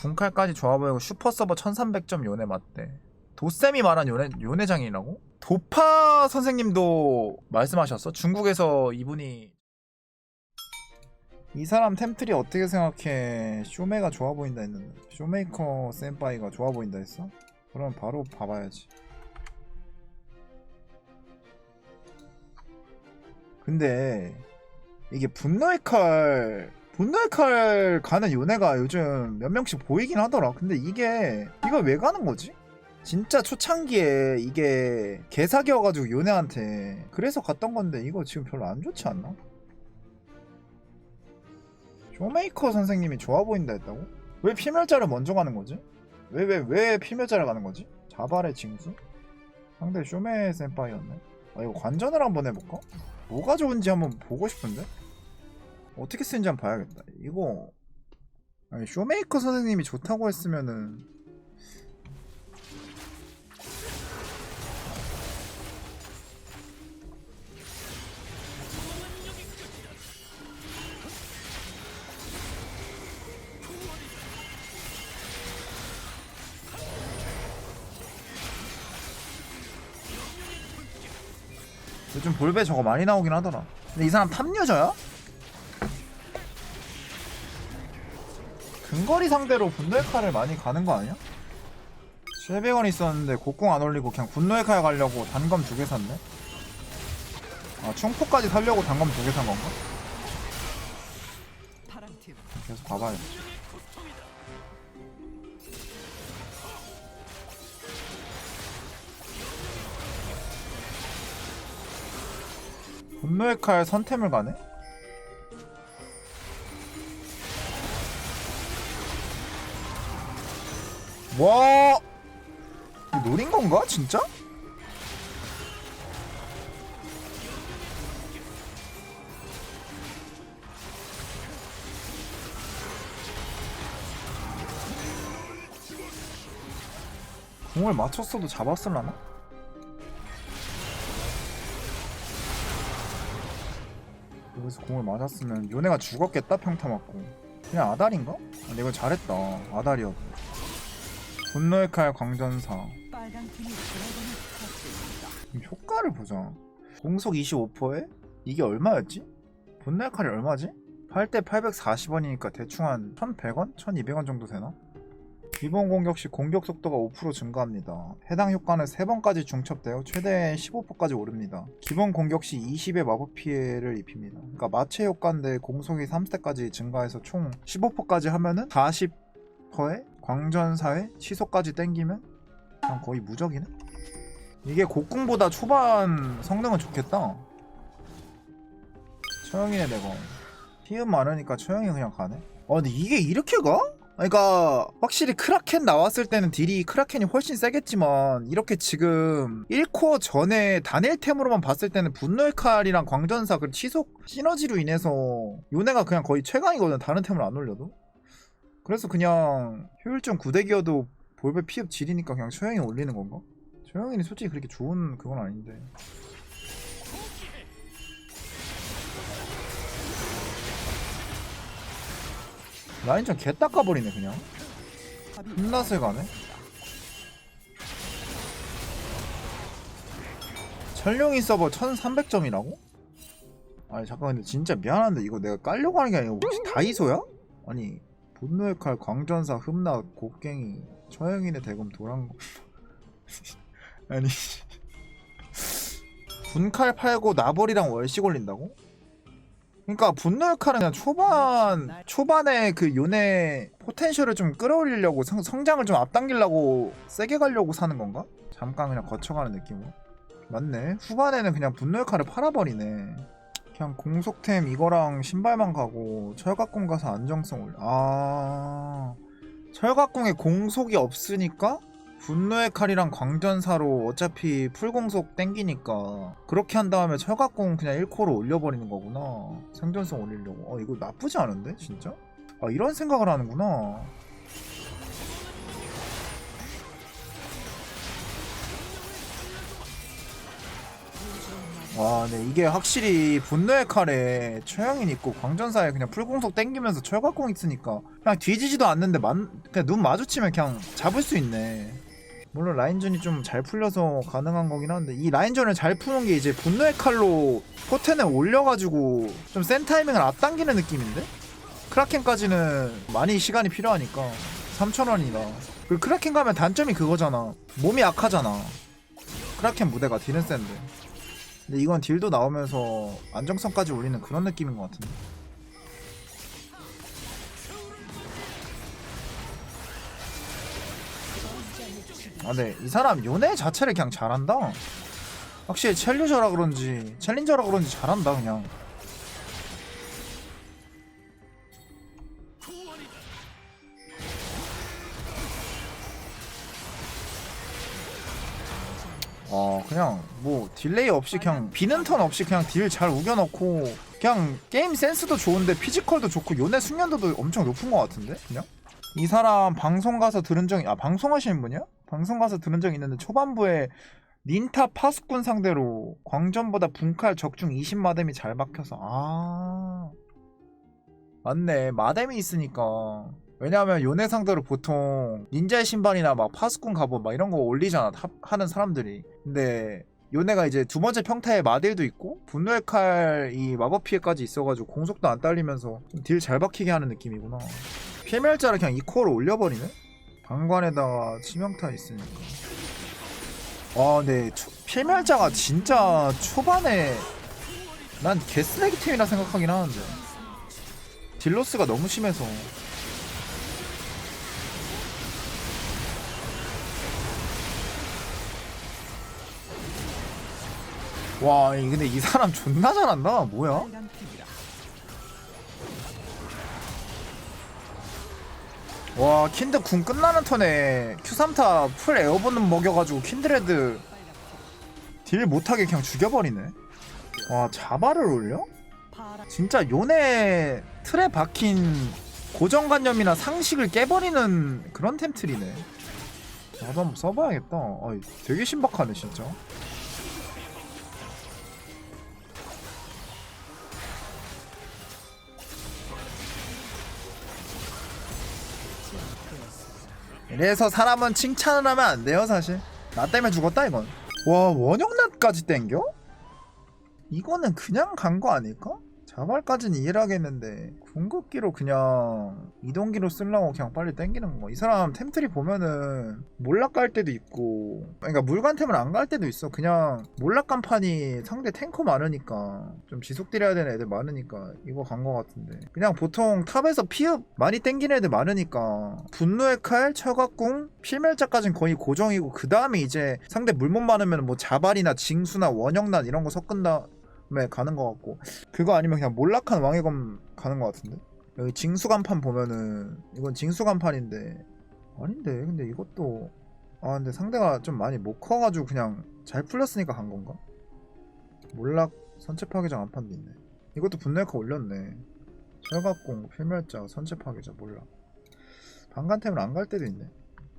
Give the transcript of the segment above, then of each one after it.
분칼까지 좋아 보이고 슈퍼서버 1300점 요네 맞대 도쌤이 말한 요네, 요네장이라고? 도파 선생님도 말씀하셨어? 중국에서 이분이 이 사람 템트리 어떻게 생각해? 쇼메가 좋아 보인다 했는데 쇼메이커 센파이가 좋아 보인다 했어? 그럼 바로 봐봐야지 근데 이게 분노의 칼 분노의 칼 가는 요네가 요즘 몇 명씩 보이긴 하더라 근데 이게 이걸 왜 가는 거지? 진짜 초창기에 이게 개사기여가지고 요네한테 그래서 갔던 건데 이거 지금 별로 안 좋지 않나? 쇼메이커 선생님이 좋아 보인다 했다고? 왜 피멸자를 먼저 가는 거지? 왜 왜 왜 피멸자를 가는 거지? 자발의 징수? 상대 쇼메 센파이였네. 아 이거 관전을 한번 해볼까? 뭐가 좋은지 한번 보고 싶은데? 어떻게 쓰는지 한번 봐야겠다. 이거 아니 쇼메이커 선생님이 좋다고 했으면은 요즘 볼베 저거 많이 나오긴 하더라. 근데 이 사람 탐여자야? 근거리 상대로 분노의 칼을 많이 가는 거 아니야? 700원 있었는데 곡궁 안 올리고 그냥 분노의 칼 가려고 단검 두 개 샀네? 아 충포까지 살려고 단검 두 개 산 건가? 계속 봐봐야지 분노의 칼 선템을 가네? 와 노린 건가 진짜? 공을 맞췄어도 잡았을라나? 여기서 공을 맞았으면 요네가 죽었겠다 평타 맞고 그냥 아달인가? 아, 근데 이거 잘했다 아달이었고 분노의 칼 광전사 효과를 보자 공속 25%에 이게 얼마였지? 분노의 칼이 얼마지? 8대 840원이니까 대충 한 1100원? 1200원 정도 되나? 기본 공격 시 공격 속도가 5% 증가합니다. 해당 효과는 3번까지 중첩되어 최대 15%까지 오릅니다. 기본 공격 시 20의 마법 피해를 입힙니다. 그러니까 마체 효과인데 공속이 3스택까지 증가해서 총 15%까지 하면은 40%에 광전사에 시속까지 땡기면 그냥 거의 무적이네? 이게 곡궁보다 초반 성능은 좋겠다. 처형이네 내가. 피음 많으니까 처형이 그냥 가네. 아 근데 이게 이렇게 가? 그러니까 확실히 크라켄 나왔을 때는 딜이 크라켄이 훨씬 세겠지만 이렇게 지금 1코어 전에 단일템으로만 봤을 때는 분노의 칼이랑 광전사 그 치속 시너지로 인해서 요네가 그냥 거의 최강이거든 다른 템을 안 올려도 그래서 그냥 효율점 9대기여도 볼베 피흡 질이니까 그냥 처형이 올리는 건가? 처형이 솔직히 그렇게 좋은 그건 아닌데 라인전 개 닦아버리네 그냥 흠낫을 가네 철룡이 서버 1300점이라고? 아니 잠깐 근데 진짜 미안한데 이거 내가 깔려고 하는 게 아니고 혹시 다이소야? 아니 분노의 칼 광전사 흠낫 곡괭이 처형인의 대검 도랑 아니 분칼 팔고 나벌이랑 월식 올린다고? 그러니까 분노의 칼은 그냥 초반 초반에 그 요네 포텐셜을 좀 끌어올리려고 성, 성장을 좀 앞당기려고 세게 가려고 사는 건가? 잠깐 그냥 거쳐가는 느낌으로 맞네 후반에는 그냥 분노의 칼을 팔아버리네 그냥 공속템 이거랑 신발만 가고 철갑공 가서 안정성 올려. 아 철갑공에 공속이 없으니까 분노의 칼이랑 광전사로 어차피 풀공속 땡기니까 그렇게 한 다음에 철갑공 그냥 1코로 올려버리는 거구나. 생존성 올리려고. 어 이거 나쁘지 않은데 진짜? 아 이런 생각을 하는구나 와, 네. 이게 확실히 분노의 칼에 최영인 있고 광전사에 그냥 풀공속 땡기면서 철각공 있으니까 그냥 뒤지지도 않는데 만, 그냥 눈 마주치면 그냥 잡을 수 있네. 물론 라인전이 좀 잘 풀려서 가능한 거긴 한데 이 라인전을 잘 푸는 게 이제 분노의 칼로 포텐을 올려가지고 좀 센 타이밍을 앞당기는 느낌인데? 크라켄까지는 많이 시간이 필요하니까 3,000원이라. 그 크라켄 가면 단점이 그거잖아. 몸이 약하잖아. 크라켄 무대가 딜은 센데 근데 이건 딜도 나오면서 안정성까지 올리는 그런 느낌인 것 같은데 아, 네. 이 사람 요네 자체를 그냥 잘한다. 확실히 챌린저라 그런지, 챌린저라 그런지 잘한다, 그냥. 그냥 뭐 딜레이 없이 그냥 비는 턴 없이 그냥 딜 잘 우겨넣고 그냥 게임 센스도 좋은데 피지컬도 좋고 요네 숙련도도 엄청 높은 것 같은데? 그냥? 이 사람 방송 가서 들은 적이 아 방송하시는 분이야? 방송 가서 들은 적 있는데 초반부에 닌타 파수꾼 상대로 광전보다 분칼 적중 20마뎀이 잘 박혀서 아. 맞네. 마뎀이 있으니까 왜냐하면 요네 상대로 보통 닌자의 신발이나 막 파수꾼 갑옷 막 이런 거 올리잖아 탑 하는 사람들이. 근데 요네가 이제 두 번째 평타에 마딜도 있고 분노의 칼 이 마법 피해까지 있어가지고 공속도 안 딸리면서 딜 잘 박히게 하는 느낌이구나. 필멸자를 그냥 이 코어로 올려버리네? 방관에다가 치명타 있으니까. 와 근데 초- 필멸자가 진짜 초반에 난 개쓰레기 팀이라 생각하긴 하는데. 딜로스가 너무 심해서 와 이- 근데 이 사람 존나 잘한다. 뭐야. 와 킨드 궁 끝나는 턴에 Q3타 풀 에어본능 먹여가지고 킨드레드 딜 못하게 그냥 죽여버리네. 와 자바를 올려? 진짜 요네 틀에 박힌 고정관념이나 상식을 깨버리는 그런 템틀이네. 나도 한번 써봐야겠다. 아, 되게 신박하네 진짜 이래서 사람은 칭찬을 하면 안 돼요 사실 나 때문에 죽었다 이건 와 원형낫까지 땡겨? 이거는 그냥 간 거 아닐까? 자발까지는 이해를 하겠는데 궁극기로 그냥 이동기로 쓰려고 그냥 빨리 땡기는 거. 이 사람 템트리 보면은 몰락 갈 때도 있고, 그러니까 물간템을 안 갈 때도 있어. 그냥 몰락 간판이 상대 탱커 많으니까 좀 지속 딜해야 되는 애들 많으니까 이거 간 거 같은데. 그냥 보통 탑에서 피흡 많이 땡기는 애들 많으니까 분노의 칼, 철갑궁, 필멸자까지는 거의 고정이고 그 다음에 이제 상대 물못 많으면 뭐 자발이나 징수나 원형난 이런 거 섞은 다음 에 가는 거 같고. 그거 아니면 그냥 몰락한 왕의 검 가는 것 같은데? 여기 징수 간판 보면은 이건 징수 간판인데. 아닌데 근데 이것도. 아 근데 상대가 좀 많이 못 커가지고 그냥 잘 풀렸으니까 간 건가? 몰락 선체 파괴자 안판도 있네. 이것도 분노의카 올렸네. 철갑공 필멸자 선체 파괴자 몰락. 방간템을 안 갈 때도 있네.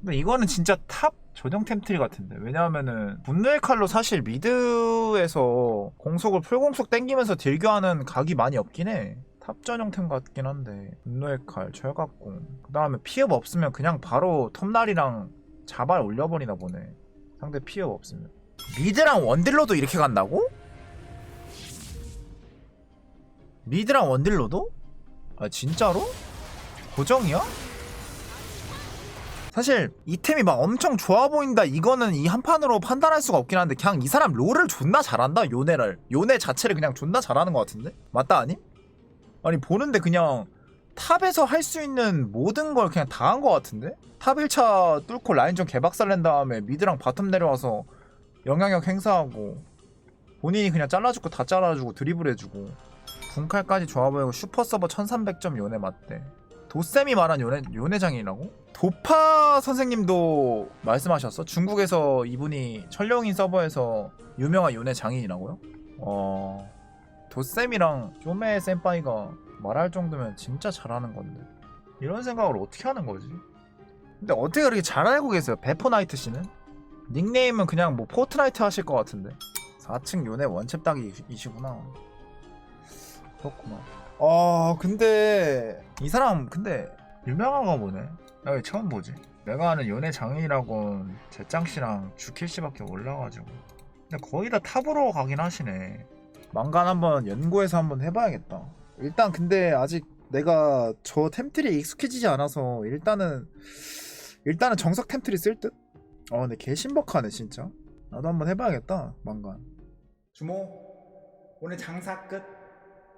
근데 이거는 진짜 탑 전용 템트리 같은데 왜냐하면은 분노의 칼로 사실 미드에서 공속을 풀공속 땡기면서 딜교하는 각이 많이 없긴 해 탑 전용 템 같긴 한데 분노의 칼 철갑공 그 다음에 피업 없으면 그냥 바로 톱날이랑 자발 올려버리나 보네 상대 피업 없으면 미드랑 원딜로도 이렇게 간다고? 미드랑 원딜로도? 아 진짜로? 고정이야? 사실 이템이 막 엄청 좋아 보인다 이거는 이 한 판으로 판단할 수가 없긴 한데 그냥 이 사람 롤을 존나 잘한다? 요네를. 요네 자체를 그냥 존나 잘하는 것 같은데? 맞다 아니? 아니 보는데 그냥 탑에서 할 수 있는 모든 걸 그냥 다 한 것 같은데? 탑 1차 뚫고 라인전 개박살 낸 다음에 미드랑 바텀 내려와서 영향력 행사하고 본인이 그냥 잘라주고 다 잘라주고 드리블 해주고. 분칼까지 좋아 보이고 슈퍼서버 1300점 요네 맞대 도쌤이 말한 요네, 요네장이라고? 도파 선생님도 말씀하셨어? 중국에서 이분이 천룡인 서버에서 유명한 요네 장인이라고요? 어... 도쌤이랑 쇼메 센파이가 말할 정도면 진짜 잘하는 건데 이런 생각을 어떻게 하는 거지? 근데 어떻게 그렇게 잘 알고 계세요? 베퍼나이트 씨는? 닉네임은 그냥 뭐 포트나이트 하실 것 같은데 4층 요네 원챔 딱이시구나 그렇구만 아 근데 이 사람 근데 유명한가 보네. 나 왜 처음 보지. 내가 아는 요네 장인이라곤 제짱 씨랑 주킬 씨밖에 몰라가지고. 근데 거의 다 탑으로 가긴 하시네. 망간 한번 연구해서 한번 해봐야겠다. 일단 근데 아직 내가 저 템틀이 익숙해지지 않아서 일단은 일단은 정석 템틀이 쓸 듯? 어 근데 개 신박하네 진짜. 나도 한번 해봐야겠다 망간. 주모 오늘 장사 끝.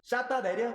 샷다 내려